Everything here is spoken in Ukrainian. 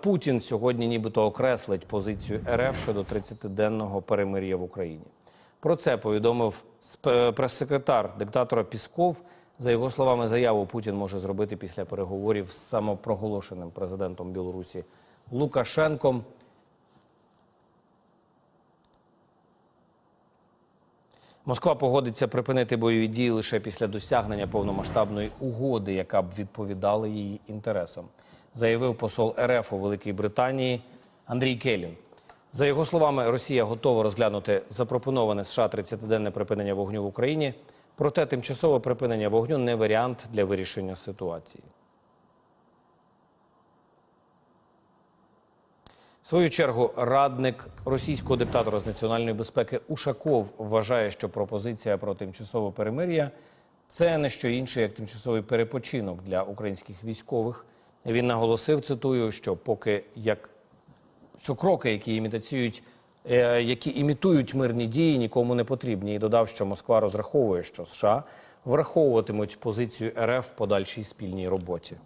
Путін сьогодні нібито окреслить позицію РФ щодо 30-денного перемир'я в Україні. Про це повідомив прес-секретар диктатора Пісков. За його словами, заяву Путін може зробити після переговорів з самопроголошеним президентом Білорусі Лукашенком. Москва погодиться припинити бойові дії лише після досягнення повномасштабної угоди, яка б відповідала її інтересам, заявив посол РФ у Великій Британії Андрій Келін. За його словами, Росія готова розглянути запропоноване США 30-денне припинення вогню в Україні. Проте тимчасове припинення вогню не варіант для вирішення ситуації. Свою чергу радник російського диктатора з національної безпеки Ушаков вважає, що пропозиція про тимчасове перемир'я це не що інше, як тимчасовий перепочинок для українських військових. Він наголосив, цитую, що поки як що кроки, які імітаціють, е, які імітують мирні дії, нікому не потрібні. І додав, що Москва розраховує, що США враховуватимуть позицію РФ в подальшій спільній роботі.